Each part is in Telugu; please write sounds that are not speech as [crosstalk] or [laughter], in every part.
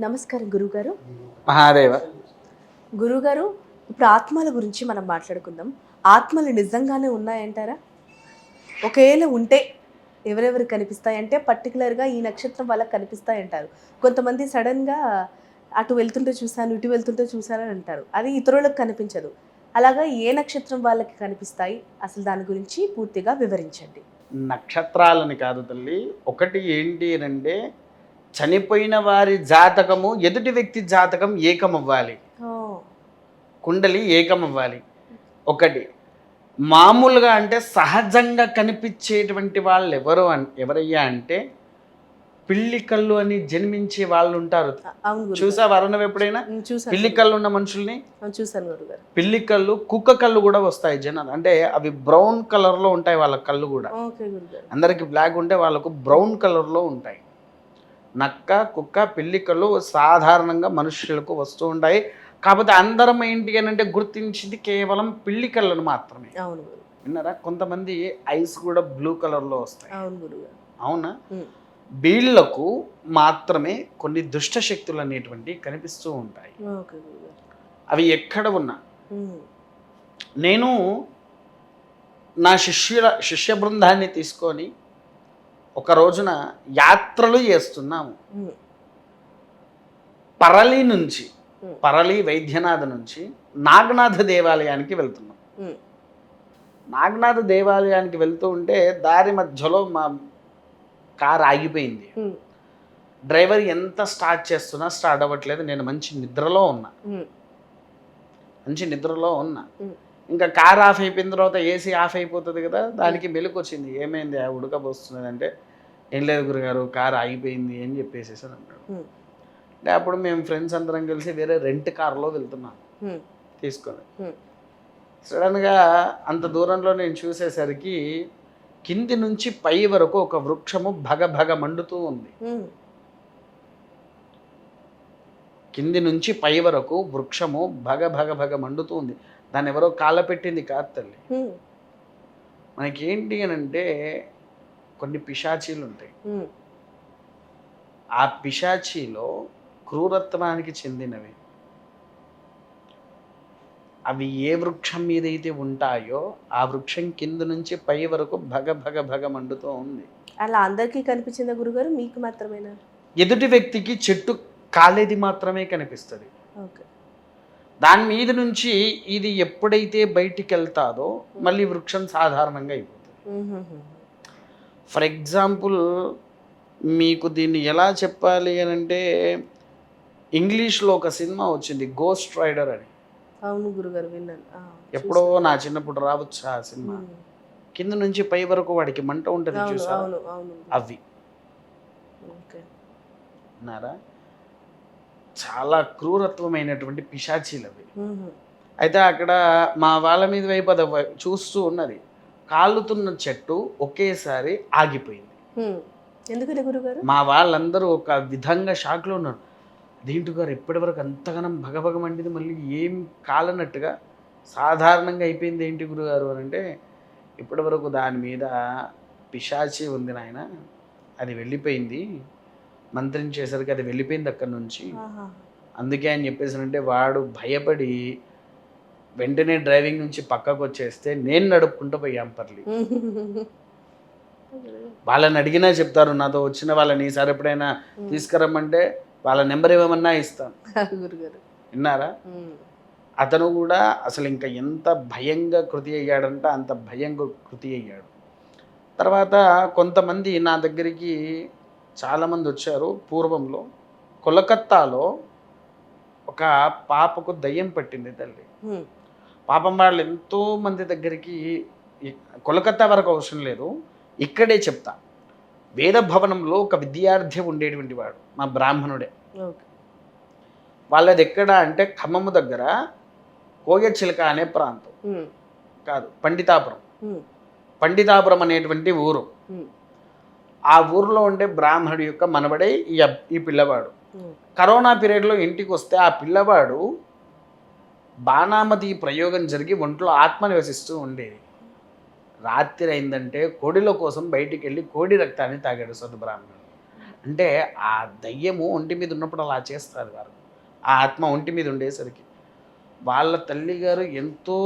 నమస్కారం గురుగారు. మహాదేవ. గురుగారు ఇప్పుడు ఆత్మల గురించి మనం మాట్లాడుకుందాం. ఆత్మలు నిజంగానే ఉన్నాయంటారా? ఒకవేళ ఉంటే ఎవరెవరు కనిపిస్తాయంటే పర్టికులర్గా ఈ నక్షత్రం వాళ్ళకి కనిపిస్తాయంటారు. కొంతమంది సడన్గా అటు వెళ్తుంటే చూశాను ఇటు వెళ్తుంటే చూశానని అంటారు. అది ఇతరులకు కనిపించదు. అలాగా ఏ నక్షత్రం వాళ్ళకి కనిపిస్తాయి? అసలు దాని గురించి పూర్తిగా వివరించండి. నక్షత్రాలని కాదు తల్లి ఒకటి ఏంటి అంటే చనిపోయిన వారి జాతకము ఎదుటి వ్యక్తి జాతకం ఏకమవ్వాలి. కుండలి ఏకమవ్వాలి. ఒకటి మామూలుగా అంటే సహజంగా కనిపించేటువంటి వాళ్ళు ఎవరు ఎవరయ్యా అంటే పిల్లి కళ్ళు అని జన్మించే వాళ్ళు ఉంటారు చూసా వరుణం ఎప్పుడైనా? పిల్లి కళ్ళు ఉన్న మనుషుల్ని? గురుగారు. పిల్లి కళ్ళు కుక్క కళ్ళు కూడా వస్తాయి జనాలు. అంటే అవి బ్రౌన్ కలర్లో ఉంటాయి వాళ్ళ కళ్ళు కూడా. అందరికి బ్లాక్ ఉంటే వాళ్ళకు బ్రౌన్ కలర్లో ఉంటాయి. నక్క కుక్క పిల్లి కళ్ళు సాధారణంగా మనుషులకు వస్తూ ఉంటాయి. కాకపోతే అందరం ఏంటి అని అంటే గుర్తించింది కేవలం పిల్లి కళ్ళను మాత్రమే. అవును విన్నారా? కొంతమంది ఐస్ కూడా బ్లూ కలర్లో వస్తాయి. అవును అవునా? వీళ్ళకు మాత్రమే కొన్ని దుష్ట శక్తులు అనేటువంటివి కనిపిస్తూ ఉంటాయి. అవి ఎక్కడ ఉన్నా. నేను నా శిష్యుల శిష్య బృందాన్ని తీసుకొని ఒక రోజున యాత్రలు చేస్తున్నాము. పరళి నుంచి. పరళి వైద్యనాథ నుంచి నాగనాథ దేవాలయానికి వెళ్తున్నాం. నాగనాథ దేవాలయానికి వెళ్తూ ఉంటే దారి మధ్యలో మా కార్ ఆగిపోయింది. డ్రైవర్ ఎంత స్టార్ట్ చేస్తున్నా స్టార్ట్ అవ్వట్లేదు. నేను మంచి నిద్రలో ఉన్నా. మంచి నిద్రలో ఉన్నా. ఇంకా కార్ ఆఫ్ అయిపోయిన తర్వాత ఏసీ ఆఫ్ అయిపోతుంది కదా దానికి మెలకు వచ్చింది ఏమైంది? ఆ ఉడకపోస్తున్నది అంటే ఏం లేదు గురుగారు కార్ ఆగిపోయింది అని చెప్పేసి అన్నాడు. ఉమ్, అంటే అప్పుడు మేము ఫ్రెండ్స్ అందరం కలిసి వేరే రెంట్ కార్లో వెళ్తున్నాం. తీసుకొని. సడన్గా అంత దూరంలో నేను చూసేసరికి కింది నుంచి పై వరకు ఒక వృక్షము భగ భగ మండుతూ ఉంది. కింది నుంచి పై వరకు వృక్షము భగ భగ భగ మండుతూ ఉంది. దాన్ని ఎవరో కాల పెట్టింది కాదు తల్లి. ఉమ్, మనకి ఏంటి అని అంటే కొన్ని పిశాచీలు ఉంటాయి. ఆ పిశాచీలో క్రూరత్వానికి చెందినవి. అవి ఏ వృక్షం మీద అయితే ఉంటాయో ఆ వృక్షం కింద నుంచి పై వరకు భగ భగ భగ మండుతూ ఉంది. అలా అందరికీ కనిపించిందా గురుగారు? మీకు మాత్రమేనా? ఎదుటి వ్యక్తికి చెట్టు కాలేది మాత్రమే కనిపిస్తుంది. ఓకే. దాని మీద నుంచి ఇది ఎప్పుడైతే బయటికి వెళ్తాదో మళ్ళీ వృక్షం సాధారణంగా అయిపోతుంది. ఫర్ ఎగ్జాంపుల్ మీకు దీన్ని ఎలా చెప్పాలి అని అంటే ఇంగ్లీష్లో ఒక సినిమా వచ్చింది గోస్ట్ రైడర్ అని. అవును గురుగారు విన్నాను. ఎప్పుడో నా చిన్నప్పుడు రావచ్చు ఆ సినిమా. కింద నుంచి పై వరకు వాడికి మంట ఉంటుంది అవును అవి. ఓకే. అన్నారా చాలా క్రూరత్వమైనటువంటి పిశాచీలు అవి అయితే అక్కడ మా వాళ్ళ మీద వైపు అది చూస్తూ ఉన్నది. కాలుతున్న చెట్టు ఒకేసారి ఆగిపోయింది. ఉమ్. ఎందుకని గురుగారు? మా వాళ్ళందరూ ఒక విధంగా షాక్లో ఉన్నారు. దీంట్లో గారు ఇప్పటి వరకు అంతగానం భగభగ మండిది మళ్ళీ ఏం కాలనట్టుగా సాధారణంగా అయిపోయింది ఏంటి గురుగారు అని అంటే ఇప్పటి వరకు దాని మీద పిశాచి ఉంది నాయన అది వెళ్ళిపోయింది. మంత్రించేసరికి అది వెళ్ళిపోయింది అక్కడి నుంచి. అందుకే అని చెప్పేసానంటే వాడు భయపడి వెంటనే డ్రైవింగ్ నుంచి పక్కకు వచ్చేస్తే నేను నడుపుకుంటూ పోయాం పర్లి. [laughs] వాళ్ళని అడిగినా చెప్తారు నాతో వచ్చిన వాళ్ళని ఈసారి ఎప్పుడైనా తీసుకురమ్మంటే వాళ్ళ నెంబర్ ఇవ్వమన్నా ఇస్తాను [laughs] విన్నారా? అతను కూడా అసలు ఇంకా ఎంత భయంగా కృతి అయ్యాడంటే అంత భయంగా కృతి అయ్యాడు. తర్వాత కొంతమంది నా దగ్గరికి చాలామంది వచ్చారు పూర్వంలో. కొలకత్తాలో ఒక పాపకు దయ్యం పట్టింది తల్లి. పాపం వాళ్ళు ఎంతో మంది దగ్గరికి కొలకత్తా వరకు అవసరం లేదు. ఇక్కడే చెప్తా. వేద భవనంలో ఒక విద్యార్థి ఉండేటువంటి వాడు మా బ్రాహ్మణుడే. వాళ్ళది ఎక్కడ అంటే ఖమ్మము దగ్గర కోయచిలక అనే ప్రాంతం. కాదు పండితాపురం. పండితాపురం అనేటువంటి ఊరు. ఆ ఊరిలో ఉండే బ్రాహ్మణుడి యొక్క మనవడే ఈ పిల్లవాడు. కరోనా పీరియడ్లో ఇంటికి వస్తే ఆ పిల్లవాడు బాణామతి ప్రయోగం జరిగి ఒంట్లో ఆత్మ నివసిస్తూ ఉండేది. రాత్రి అయిందంటే కోడిల కోసం బయటికి వెళ్ళి కోడి రక్తాన్ని తాగాడు సద్బ్రాహ్మణుడు అంటే ఆ దయ్యము ఒంటి మీద ఉన్నప్పుడు అలా చేస్తారు వారు. ఆ ఆత్మ ఒంటి మీద ఉండేసరికి. వాళ్ళ తల్లి గారు ఎంతో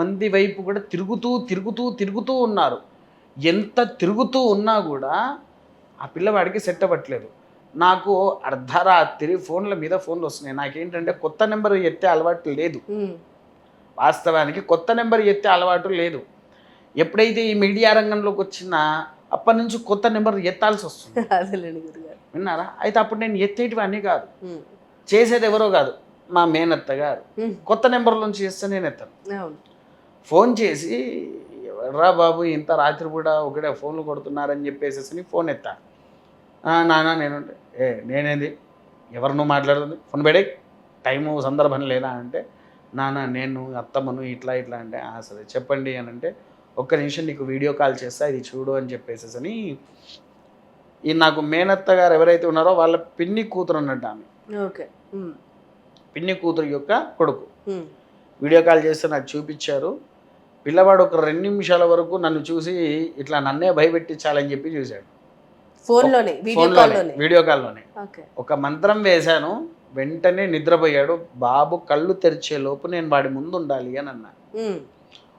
మంది వైపు కూడా తిరుగుతూ తిరుగుతూ తిరుగుతూ ఉన్నారు. ఎంత తిరుగుతూ ఉన్నా కూడా ఆ పిల్లవాడికి సెట్ అవ్వట్లేదు. నాకు అర్ధరాత్రి ఫోన్ల మీద ఫోన్లు వస్తున్నాయి. నాకేంటంటే కొత్త నెంబర్ ఎత్తే అలవాటు లేదు. వాస్తవానికి కొత్త నెంబర్ ఎత్తే అలవాటు లేదు. ఎప్పుడైతే ఈ మీడియా రంగంలోకి వచ్చినా అప్పటి నుంచి కొత్త నెంబర్ ఎత్తాల్సి వస్తుంది. [laughs] విన్నారా? అయితే అప్పుడు నేను ఎత్తేటివి అన్నీ కాదు. చేసేది ఎవరో కాదు. మా మేనత్త గారు. కొత్త నెంబర్ నుంచి చేస్తే నేను ఎత్తాను. ఫోన్ చేసి ఎవర్రా బాబు ఇంత రాత్రి కూడా ఒకటే ఫోన్లు కొడుతున్నారని చెప్పేసి ఫోన్ ఎత్తా. "ఆ, నాన్న నేను ఏ నేనేంది? ఎవరు నువ్వు మాట్లాడుతుంది? ఫోన్ పెడే టైము సందర్భం లేదా? అంటే నాన్న నేను అత్తమ్మను ఇట్లా ఇట్లా అంటే "ఆ, సరే చెప్పండి అని అంటే ఒక్క నిమిషం నీకు వీడియో కాల్ చేస్తా ఇది చూడు అని చెప్పేసి అని ఈ నాకు మేనత్త గారు ఎవరైతే ఉన్నారో వాళ్ళ పిన్ని కూతురు అన్నట్టు ఆమె. ఓకే. పిన్ని కూతురు యొక్క కొడుకు. వీడియో కాల్ చేస్తే నాకు చూపించారు. పిల్లవాడు ఒక రెండు నిమిషాల వరకు నన్ను చూసి ఇట్లా నన్నే భయపెట్టించాలని చెప్పి చూశాడు. ఫోన్లోనే వీడియో కాల్లోనే? వీడియో కాల్లోనే. ఓకే. ఒక మంత్రం వేశాను వెంటనే నిద్రపోయాడు. బాబు కళ్ళు తెరిచే లోపు నేను వాడి ముందు ఉండాలి అని అన్నా.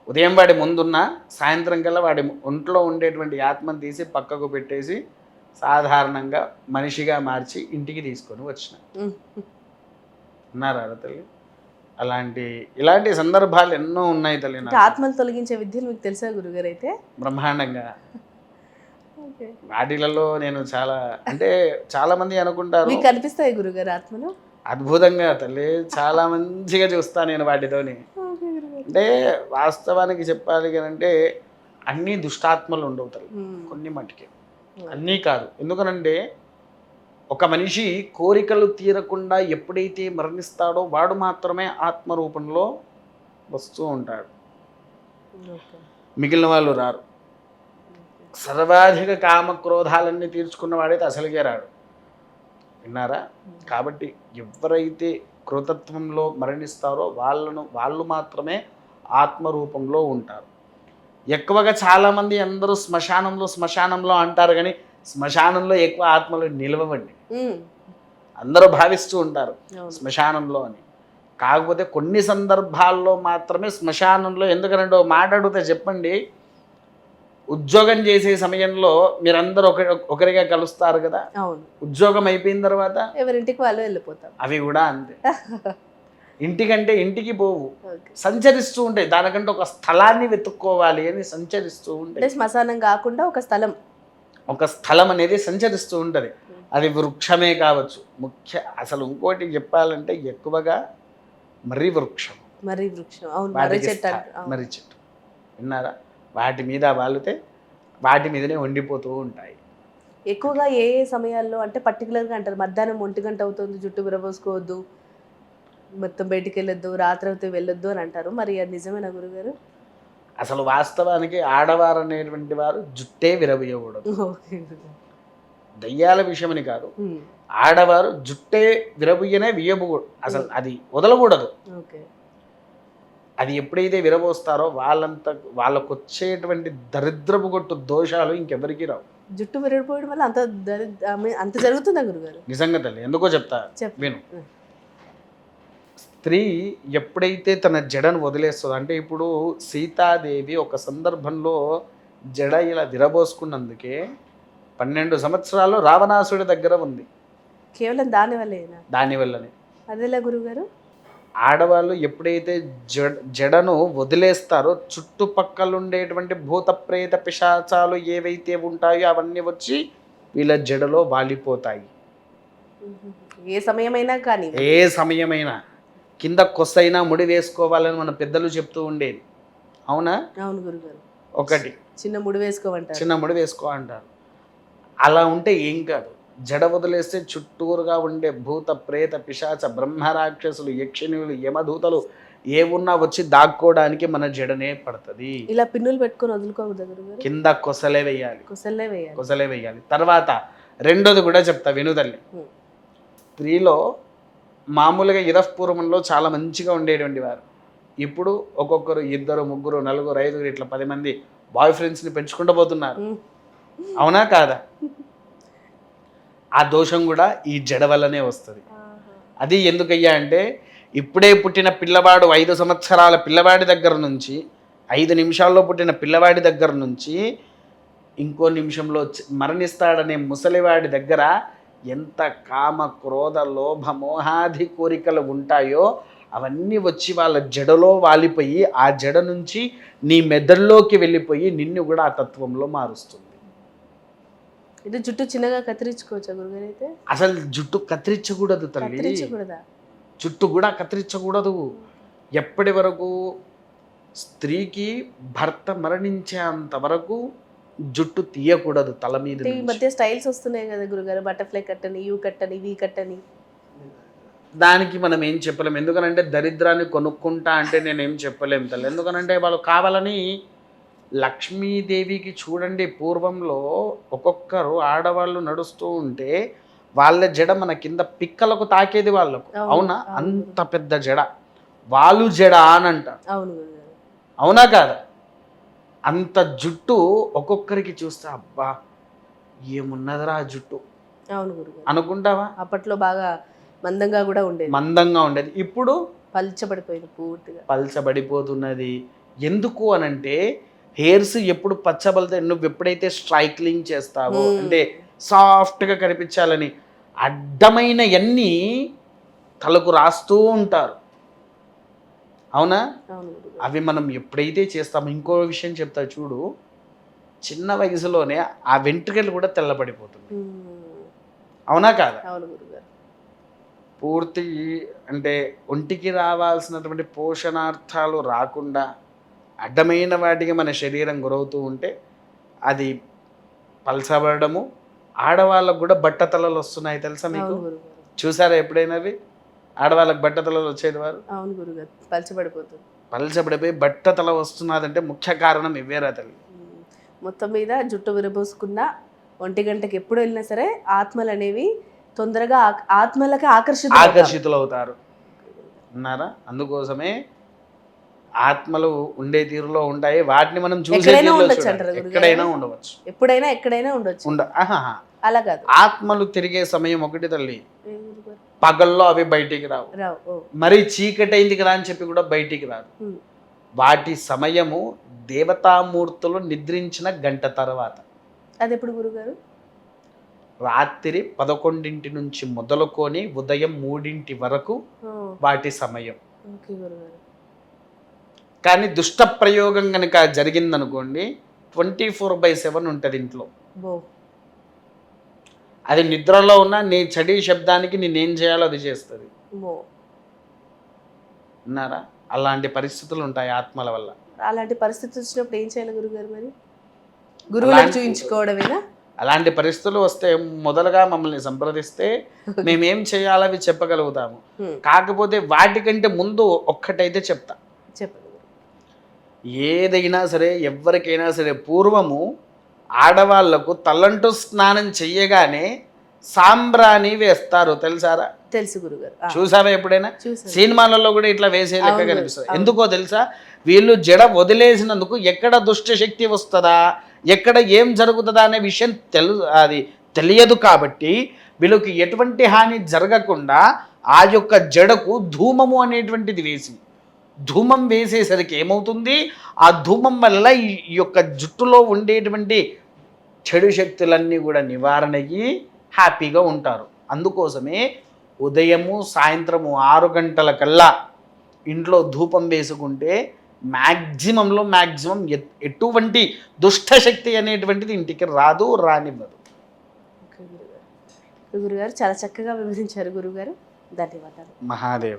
ఉదయం వాడి ముందున్నా సాయంత్రం కల్లా వాడి ఒంట్లో ఉండేటువంటి ఆత్మను తీసి పక్కకు పెట్టేసి సాధారణంగా మనిషిగా మార్చి ఇంటికి తీసుకొని వచ్చిన. ఉమ్. ఉన్నారా తల్లి? అలాంటి ఇలాంటి సందర్భాలు ఎన్నో ఉన్నాయి తల్లి. ఆత్మలు తొలగించే విద్యలు మీకు తెలుసా గురుగారు అయితే బ్రహ్మాండంగా వాటిలలో నేను చాలా అంటే చాలా మంది అనుకుంటారు. మీకు కనిపిస్తాయి గురుగారు ఆత్మలు? అద్భుతంగా తల్లి చాలా మంచిగా చూస్తా నేను వాటితోని. అంటే వాస్తవానికి చెప్పాలి అంటే అన్ని దుష్టాత్మలు ఉండవు తల్లి. కొన్ని మటుకి అన్నీ కాదు. ఎందుకనంటే ఒక మనిషి కోరికలు తీరకుండా ఎప్పుడైతే మరణిస్తాడో వాడు మాత్రమే ఆత్మ రూపంలో వస్తూ ఉంటాడు. మిగిలిన వాళ్ళు రారు. సర్వాధిక కామ క్రోధాలన్నీ తీర్చుకున్న వాడైతే అసలుగే రాడు. విన్నారా? కాబట్టి ఎవరైతే కృతత్వంలో మరణిస్తారో వాళ్ళను వాళ్ళు మాత్రమే ఆత్మరూపంలో ఉంటారు. ఎక్కువగా చాలామంది అందరూ శ్మశానంలో శ్మశానంలో అంటారు కానీ శ్మశానంలో ఎక్కువ ఆత్మలు నిలవండి. అందరూ భావిస్తూ ఉంటారు శ్మశానంలో అని. కాకపోతే కొన్ని సందర్భాల్లో మాత్రమే శ్మశానంలో ఎందుకనంటే ఓ మాట అడిగితే చెప్పండి. ఉద్యోగం చేసే సమయంలో మీరందరూ ఒక ఒకరిగా కలుస్తారు కదా. ఉద్యోగం అయిపోయిన తర్వాత ఎవరింటికి వాళ్ళు వెళ్ళిపోతాం అవి కూడా అంతే. [laughs] ఇంటికంటే ఇంటికి పోవు. సంచరిస్తూ ఉంటాయి. దానికంటే ఒక స్థలాన్ని వెతుక్కోవాలి అని సంచరిస్తూ ఉంటాయి. శ్మశానం కాకుండా ఒక స్థలం. ఒక స్థలం అనేది సంచరిస్తూ ఉంటుంది. అది వృక్షమే కావచ్చు. ముఖ్య అసలు ఇంకోటి చెప్పాలంటే ఎక్కువగా మర్రి వృక్షం. మర్రి వృక్షం. అవును మర్రి చెట్టు. మర్రి చెట్టు. విన్నారా? వాటి మీద వాలితే వాటి మీదనే వండిపోతూ ఉంటాయి. ఎక్కువగా ఏ ఏ సమయాల్లో అంటే పర్టికులర్గా అంటారు మధ్యాహ్నం ఒంటి గంట అవుతుంది జుట్టు విరబోసుకోవద్దు మొత్తం బయటికి వెళ్ళొద్దు రాత్రి అయితే వెళ్ళొద్దు అని అంటారు. మరి అది నిజమేనా గురుగారు? అసలు వాస్తవానికి ఆడవారు అనేటువంటి వారు జుట్టే గురుగారు. దయ్యాల విషయమని కాదు. ఆడవారు జుట్టే విరబుయ్యనే వియబకూడదు అసలు అది వదలకూడదు. ఓకే. అది ఎప్పుడైతే విరబోస్తారో వాళ్ళంత వాళ్ళకు వచ్చేటువంటి దరిద్రపు కొట్టు దోషాలు ఇంకెవరికి రావు. జుట్టు విరడిపోవడం వల్ల అంత అంత జరుగుతుందా గురుగారు? నిజంగా తల్లి ఎందుకో చెప్తా విను. స్త్రీ ఎప్పుడైతే తన జడను వదిలేస్తుందో అంటే ఇప్పుడు సీతాదేవి ఒక సందర్భంలో జడ ఇలా విరబోసుకున్నందుకే పన్నెండు సంవత్సరాలు రావణాసుడి దగ్గర ఉంది. కేవలం దాని వల్లేనా? దానివల్లనే అదేలా గురుగారు? ఆడవాళ్ళు ఎప్పుడైతే జడ జడను వదిలేస్తారో చుట్టుపక్కల ఉండేటువంటి భూత ప్రేత పిశాచాలు ఏవైతే ఉంటాయో అవన్నీ వచ్చి వీళ్ళ జడలో వాలిపోతాయి. ఏ సమయమైనా కానీ. ఏ సమయమైనా. కింద కొస్సైనా ముడి వేసుకోవాలని మన పెద్దలు చెప్తూ ఉండేది. అవునా? అవును గురుగారు. ఒకటి. చిన్న ముడి వేసుకోమంటారు. చిన్న ముడి వేసుకో అంటారు. అలా ఉంటే ఏం కాదు. జడ వదిలేస్తే చుట్టూరుగా ఉండే భూత ప్రేత పిశాచ బ్రహ్మరాక్షసులు యక్షిణులు యమదూతలు ఏమున్నా వచ్చి దాక్కోవడానికి మన జడనే పడుతుంది. ఇలా పిన్నులు పెట్టుకొని వదులుకోకూడదు కింద కొసలే వేయాలి. కుసల్లే వేయాలి. కొసలే వేయాలి. తర్వాత రెండోది కూడా చెప్తా వినుదల్లి. స్త్రీలో మామూలుగా ఇదపూర్వంలో చాలా మంచిగా ఉండేటువంటి వారు. ఇప్పుడు ఒక్కొక్కరు ఇద్దరు ముగ్గురు నలుగురు ఐదుగురు ఇట్లా పది మంది బాయ్ ఫ్రెండ్స్ని పెంచుకుంటూ పోతున్నారు. అవునా కాదా? ఆ దోషం కూడా ఈ జడ వల్లనే వస్తుంది. అది ఎందుకయ్యా అంటే ఇప్పుడే పుట్టిన పిల్లవాడు ఐదు సంవత్సరాల పిల్లవాడి దగ్గర నుంచి ఐదు నిమిషాల్లో పుట్టిన పిల్లవాడి దగ్గర నుంచి ఇంకో నిమిషంలో మరణిస్తాడనే ముసలివాడి దగ్గర ఎంత కామ క్రోధ లోభ మోహాది కోరికలు ఉంటాయో అవన్నీ వచ్చి వాళ్ళ జడలో వాలిపోయి ఆ జడ నుంచి నీ మెదడులోకి వెళ్ళిపోయి నిన్ను కూడా ఆ తత్వంలో మారుస్తుంది. ఇది జుట్టు చిన్నగా కత్తిరించుకోవచ్చా గురుగారు అయితే? అసలు జుట్టు కత్తిరించకూడదు తల్లి. జుట్టు కూడా కత్తిరించకూడదు. ఎప్పటి వరకు స్త్రీకి భర్త మరణించేంత వరకు జుట్టు తీయకూడదు తల మీద ఈ. మధ్య స్టైల్స్ వస్తున్నాయి కదా గురుగారు బటర్ఫ్లై కట్టని యూ కట్టని వి కట్టని. దానికి మనం ఏం చెప్పలేం. ఎందుకనంటే దరిద్రాన్ని కొనుక్కుంటా అంటే నేనేం చెప్పలేం తల్లి. ఎందుకనంటే వాళ్ళు కావాలని లక్ష్మీదేవికి చూడండి పూర్వంలో ఒక్కొక్కరు ఆడవాళ్ళు నడుస్తూ ఉంటే వాళ్ళ జడ మన కింద పిక్కలకు తాకేది వాళ్ళకు. అవును. అంత పెద్ద జడ. వాళ్ళు జడ అని అంటారు. అవునా కాదా? అంత జుట్టు ఒక్కొక్కరికి చూస్తే అబ్బా ఏమున్నదిరా ఆ జుట్టు? అవును గురుగారు. అనుకుంటావా? అప్పట్లో బాగా మందంగా కూడా ఉండేది. మందంగా ఉండేది. ఇప్పుడు పల్చబడిపోయింది పూర్తిగా. పల్చబడిపోతున్నది. ఎందుకు అనంటే హెయిర్స్ ఎప్పుడు పచ్చబడితే నువ్వు ఎప్పుడైతే స్ట్రైక్లింగ్ చేస్తావో. అంటే సాఫ్ట్గా కనిపించాలని అడ్డమైన ఎన్ని తలకు రాస్తూ ఉంటారు. అవునా? అవి మనం ఎప్పుడైతే చేస్తామో ఇంకో విషయం చెప్తా చూడు చిన్న వయసులోనే ఆ వెంట్రుకలు కూడా తెల్లబడిపోతుంది. అవునా కాదా? పూర్తి అంటే ఒంటికి రావాల్సినటువంటి పోషణార్థాలు రాకుండా అడ్డమైన వాటికి మన శరీరం గురవుతూ ఉంటే అది పలసబడము ఆడవాళ్ళకు కూడా బట్టతలలు వస్తున్నాయి తెలుసా మీకు? చూసారా ఎప్పుడైనా అవి? ఆడవాళ్ళకి బట్టతలలు వచ్చేది వారు? అవును గురుగారు పల్చబడిపోతుంది. పలచబడిపోయి బట్టతల వస్తున్నదంటే ముఖ్య కారణం ఇవేరా తల్లి. మొత్తం మీద జుట్టు విరబోసుకున్న ఒంటి గంటకి ఎప్పుడు వెళ్ళినా సరే ఆత్మలు అనేవి తొందరగా ఆత్మలకి ఆకర్షిత ఆకర్షితులు అవుతారు ఉన్నారా? అందుకోసమే ఆత్మలు ఉండే తీరులో ఉంటాయి. వాటిని మనం చూసే ఎక్కడైనా ఉండవచ్చు. ఎప్పుడైనా ఎక్కడైనా ఉండొచ్చు. ఉండ ఆహాహా. అలా కాదు. ఆత్మలు తిరిగే సమయం ఒకటి తల్లి? పగల్లో అవి బయటికి రావు. మరి చీకటి అయింది కదా అని చెప్పి కూడా బయటికి రాదు. వాటి సమయము దేవతామూర్తులు నిద్రించిన గంట తర్వాత. అది ఎప్పుడు గురుగారు? రాత్రి పదకొండింటి నుంచి మొదలుకొని ఉదయం మూడింటి వరకు వాటి సమయం. కానీ దుష్ట ప్రయోగం కనుక జరిగిందనుకోండి ట్వంటీ ఫోర్ బై సెవెన్ ఉంటుంది ఇంట్లో. అది నిద్రలో ఉన్న నీ చడి శబ్దానికి నేనేం చేయాలో అది చేస్తుంది. ఉన్నారా అలాంటి పరిస్థితులు ఉంటాయి ఆత్మల వల్ల. అలాంటి పరిస్థితి వచ్చినప్పుడు ఏం చేయాలి గురుగారు మరి? గురువులకు అలాంటి- చూయించుకోవడమేనా? అలాంటి పరిస్థితులు వస్తే మొదలుగా మమ్మల్ని సంప్రదిస్తే మేమేం చేయాలో అవి చెప్పగలుగుతాము. కాకపోతే వాటికంటే ముందు ఒక్కటైతే చెప్తా. చెప్పండి ఏదైనా సరే ఎవరికైనా సరే పూర్వము ఆడవాళ్ళకు తలంటు స్నానం చెయ్యగానే సాంబ్రాణి వేస్తారు తెలుసారా? తెలుసు గురుగారు. చూసారా ఎప్పుడైనా? సినిమాలలో కూడా ఇట్లా వేసే లెక్క కనిపిస్తుంది. ఎందుకో తెలుసా? వీళ్ళు జడ వదిలేసినందుకు ఎక్కడ దుష్ట శక్తి వస్తుందా? ఎక్కడ ఏం జరుగుతుందా అనే విషయం తెలు అది తెలియదు కాబట్టి వీళ్ళకి ఎటువంటి హాని జరగకుండా ఆ యొక్క జడకు ధూమము అనేటువంటిది వేసి ధూమం వేసేసరికి ఏమవుతుంది? ఆ ధూమం వల్ల ఈ యొక్క జుట్టులో ఉండేటువంటి చెడు శక్తులన్నీ కూడా నివారణ అయ్యి హ్యాపీగా ఉంటారు. అందుకోసమే ఉదయము సాయంత్రము ఆరు గంటల కల్లా ఇంట్లో ధూపం వేసుకుంటే మ్యాక్సిమంలో మ్యాక్సిమం ఎటువంటి దుష్టశక్తి అనేటువంటిది ఇంటికి రాదు రానివ్వదు. గురుగారు చాలా చక్కగా వివరించారు గురుగారు. ధన్యవాదాలు. మహాదేవ.